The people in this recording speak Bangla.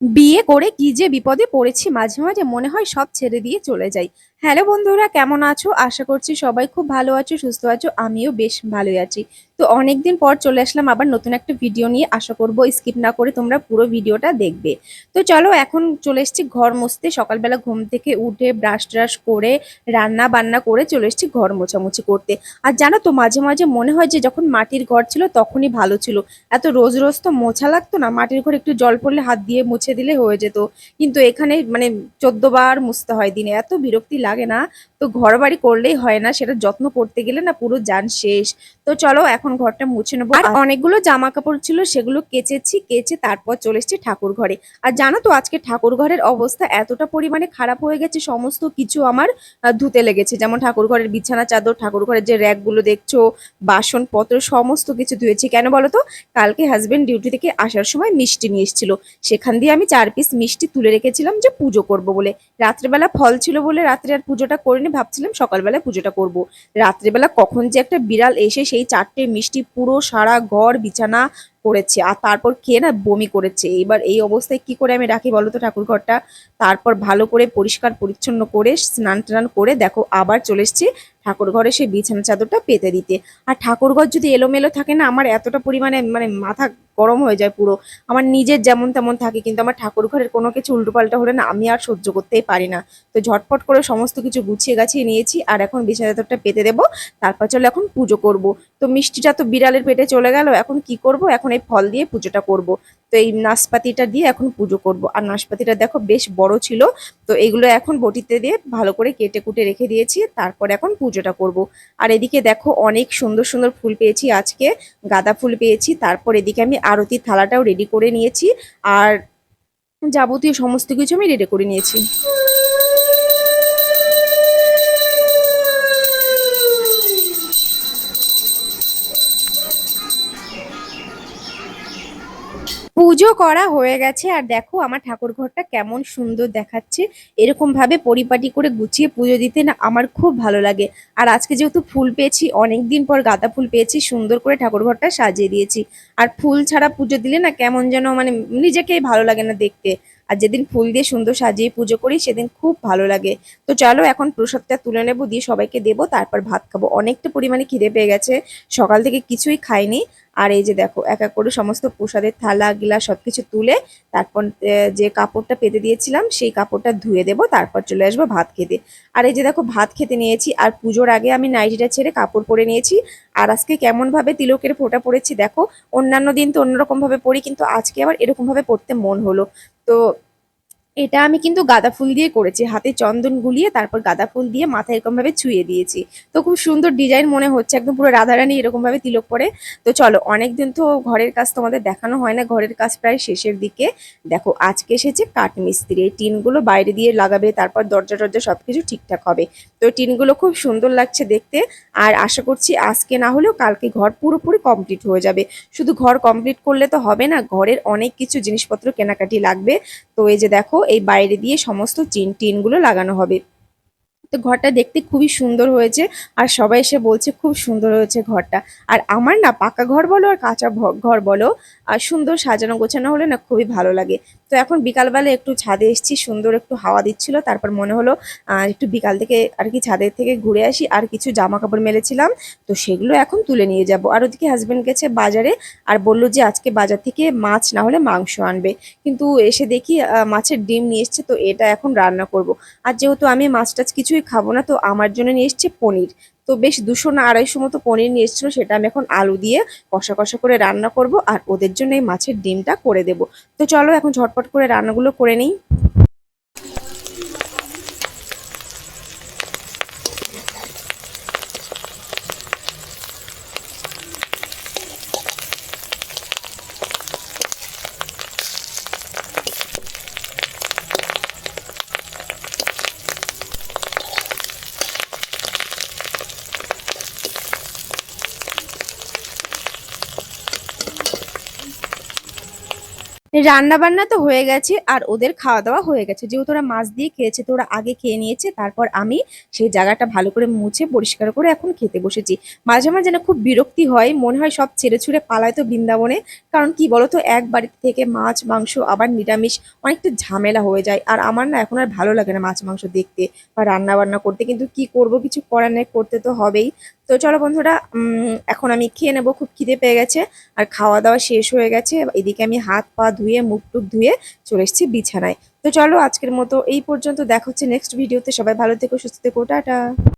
বিয়ে করে কি যে বিপদে পড়েছি মাঝে মাঝে মনে হয় সব ছেড়ে দিয়ে চলে যাই। হ্যালো বন্ধুরা, কেমন আছো? আশা করছি সবাই খুব ভালো আছো, সুস্থ আছো, আমিও বেশ ভালোই আছি। তো অনেকদিন পর চলে আসলাম আবার নতুন একটা ভিডিও নিয়ে। আশা করব স্কিপ না করে তোমরা পুরো ভিডিওটা দেখবে। তো চলো এখন চলে এসেছি ঘর মুছতে। সকালবেলা ঘুম থেকে উঠে ব্রাশ ট্রাশ করে, রান্না বান্না করে চলে এসেছি ঘর মোছামুছি করতে। আর জানো তো, মাঝে মাঝে মনে হয় যে যখন মাটির ঘর ছিল তখনই ভালো ছিল। এত রোজ রোজ তো মোছা লাগতো না, মাটির ঘরে একটু জল পড়লে হাত দিয়ে মুছে দিলে হয়ে যেত। কিন্তু এখানে মানে চোদ্দ বার মুছতে হয় দিনে, এত বিরক্তি লাগে না। তো ঘর বাড়ি করলেই হয় না, সেটা যত্ন করতে গেলে না পুরো যান শেষ। তো চলো এখন ঘরটা মুছে নেব। আর অনেকগুলো জামা কাপড় ছিল, সেগুলো কেচেছি, কেচে তারপর চলে এসেছি ঠাকুর ঘরে। আর জানো তো আজকে ঠাকুর ঘরের অবস্থা এতটা পরিমাণে খারাপ হয়ে গেছে, সমস্ত কিছু আমার ধুতে লেগেছে। যেমন ঠাকুর ঘরের বিছানা, চাদর, ঠাকুর ঘরের যে র্যাকগুলো দেখছ, বাসনপত্র, সমস্ত কিছু ধুয়েছি। কেন বলো তো? কালকে হাজবেন্ড ডিউটি থেকে আসার সময় মিষ্টি নিয়ে এসেছিল। সেখান দিয়ে আমি চার পিস মিষ্টি তুলে রেখেছিলাম যে পুজো করব বলে। রাত্রেবেলা ফল ছিল বলে রাত্রে আর পুজোটা করিনি, ভাবছিলাম সকালবেলায় পুজোটা করব। রাত্রেবেলা কখন যে একটা বিড়াল এসে সেই চারটে মিষ্টি পুরো সারা ঘর, বিছানা করেছে আর তারপর খেয়ে না বমি করেছে? এবার এই অবস্থায় কি করে আমি রাখি বলো তো ঠাকুর ঘরটা তারপর ভালো করে পরিষ্কার পরিচ্ছন্ন করে স্নান টান করে দেখো আবার চলে এসেছি ঠাকুর ঘরে সেই বিছানা চাদরটা পেতে দিতে। আর ঠাকুর ঘর যদি এলোমেলো থাকে না, আমার এতটা পরিমাণে মানে মাথা গরম হয়ে যায় পুরো। আমার নিজের যেমন তেমন থাকে, কিন্তু আমার ঠাকুর ঘরের কোনো কিছু উল্টোপাল্টা হলে না আমি আর সহ্য করতেই পারি না। তো ঝটপট করে সমস্ত কিছু গুছিয়ে গাছিয়ে নিয়েছি আর এখন বিছানা চাদরটা পেতে দেবো। তারপর চলো এখন পুজো করব। তো মিষ্টিটা তো বিড়ালের পেটে চলে গেল, এখন কি করব? এখন এই ফল দিয়ে পুজোটা করব। তো এই নাশপাতিটা দিয়ে এখন পুজো করব। আর নাশপাতিটা দেখো বেশ বড় ছিল। তো এগুলো এখন বটিতে দিয়ে ভালো করে কেটে কুটে রেখে দিয়েছি। তারপর এখন পুজোটা করব। আর এদিকে দেখো অনেক সুন্দর সুন্দর ফুল পেয়েছি আজকে। গাঁদা ফুল পেয়েছি। তারপর এদিকে আমি আরতির থালাটাও রেডি করে নিয়েছি। আর যাবতীয় সমস্ত কিছু আমি রেডি করে নিয়েছি। পুজো করা হয়ে গেছে। আর দেখো, আমার ঠাকুর ঘরটা কেমন সুন্দর দেখাচ্ছে। এরকম ভাবে পরিপাটি করে গুছিয়ে পুজো দিতে না আমার খুব ভালো লাগে। আর আজকে যেহেতু ফুল পেয়েছি অনেক দিন পর গাঁদা ফুল পেয়েছি, সুন্দর করে ঠাকুর ঘরটা সাজিয়ে দিয়েছি। আর ফুল ছাড়া পুজো দিলে না কেমন যেন মানে নিজেকেই ভালো লাগে না দেখতে। আর যেদিন ফুল দিয়ে সুন্দর সাজিয়ে পুজো করি, সেদিন খুব ভালো লাগে। তো চলো এখন প্রসাদটা তুলে নেব, দিয়ে সবাইকে দেবো, তারপর ভাত খাব। অনেকটা পরিমাণে খিদে পেয়ে গেছে, সকাল থেকে কিছুই খাইনি। আর এই যে দেখো, এক এক করে সমস্ত প্রসাদের থালা গিলা সব কিছু তুলে, তারপর যে কাপড়টা পেতে দিয়েছিলাম, সেই কাপড়টা ধুয়ে দেবো, তারপর চলে আসব ভাত খেতে। আর এই যে দেখো, ভাত খেতে নিয়েছি, আর পুজোর আগে আমি নাইটিটা ছেড়ে কাপড় পরে নিয়েছি। আর আজকে কেমন ভাবে তিলকের ফোঁটা পড়েছি দেখো, অন্যান্য দিন তো অন্যরকম ভাবে পরি, কিন্তু আজকে আবার এরকম ভাবে পড়তে মন হলো। তো এটা আমি কিন্তু গাঁদা ফুল দিয়ে করেছি। হাতে চন্দন গুলিয়ে তারপর গাঁদা ফুল দিয়ে মাথায় এরকম ভাবে ছুঁয়ে দিয়েছি। তো খুব সুন্দর ডিজাইন মনে হচ্ছে, একদম পুরো রাধারানী এরকম ভাবে তিলক পরে। তো চলো, অনেকদিন তো ঘরের কাজ তোমাদের দেখানো হয় না, ঘরের কাজ প্রায় শেষের দিকে। দেখো, আজকে এসেছে কাঠ মিস্ত্রি এই টিনগুলো বাইরে দিয়ে লাগাবে, তারপর দরজা টরজা সবকিছু ঠিকঠাক হবে। তো টিনগুলো খুব সুন্দর লাগছে দেখতে। আর আশা করছি আজকে না হলেও কালকে ঘর পুরোপুরি কমপ্লিট হয়ে যাবে। শুধু ঘর কমপ্লিট করলে তো হবে না, ঘরের অনেক কিছু জিনিসপত্র কেনাকাটি লাগবে। তো এই যে দেখো এই বাইরে দিয়ে সমস্ত চিন টিনগুলো লাগানো হবে। তো ঘরটা দেখতে খুবই সুন্দর হয়েছে আর সবাই এসে বলছে খুব সুন্দর হয়েছে ঘরটা। আর আমার না পাকা ঘর বলো আর কাঁচা ঘর বলো, আর সুন্দর সাজানো গোছানো হলে না খুবই ভালো লাগে। তো এখন বিকালবেলা একটু ছাদে এসেছি, সুন্দর একটু হাওয়া দিচ্ছিল, তারপর মনে হলো একটু বিকাল থেকে আর কি ছাদের থেকে ঘুরে আসি, আর কিছু জামা কাপড় মেলেছিলাম, তো সেগুলো এখন তুলে নিয়ে যাব। আর ওদিকে হাজব্যান্ড গেছে বাজারে আর বলল যে আজকে বাজার থেকে মাছ না হলে মাংস আনবে। কিন্তু এসে দেখি মাছের ডিম নিয়ে এসছে, তো এটা এখন রান্না করব। আর যেহেতু আমি মাছ টাছ কিছুই খাব না। তো আমার জন্য নিয়ে এসছে পনির। তো বেশ দুশো না আড়াইশো মতো পনির নিয়ে এসেছিল, সেটা আমি এখন আলু দিয়ে কষা কষা করে রান্না করব আর ওদের জন্য এই মাছের ডিমটা করে দেব। তো চলো এখন ঝটপট করে রান্নাগুলো করে নিই। রান্না বান্না তো হয়ে গেছে, আর ওদের খাওয়া দাওয়া হয়ে গেছে। যেহেতু ওরা মাছ দিয়ে খেয়েছে, তো ওরা আগে খেয়ে নিয়েছে, তারপর আমি সেই জায়গাটা ভালো করে মুছে, পরিষ্কার করে এখন খেতে বসেছি। মাঝে মাঝে যেন খুব বিরক্তি হয়, মনে হয় সব ছেড়ে ছুড়ে পালায় তো বৃন্দাবনে। কারণ কি বলতো, এক বাড়িতে থেকে মাছ, মাংস, আবার নিরামিষ অনেকটা ঝামেলা হয়ে যায়। আর আমার না এখন আর ভালো লাগে না মাছ, মাংস দেখতে বা রান্না বান্না করতে। কিন্তু কি করব, কিছু করার নেই, করতে তো হবেই। তো চলো বন্ধুরা এখন আমি খেয়ে নেব, খুব খিদে পেয়ে গেছে, আর খাওয়া দাওয়া শেষ হয়ে গেছে এদিকে আমি হাত পা ধুয়ে, মুখ টুক ধুয়ে চলে এসেছি বিছানায়। তো চলো আজকের মতো এই পর্যন্ত, দেখা হচ্ছে নেক্সট ভিডিওতে সবাই ভালো থেকো, সুস্থ থেকো, টাটা।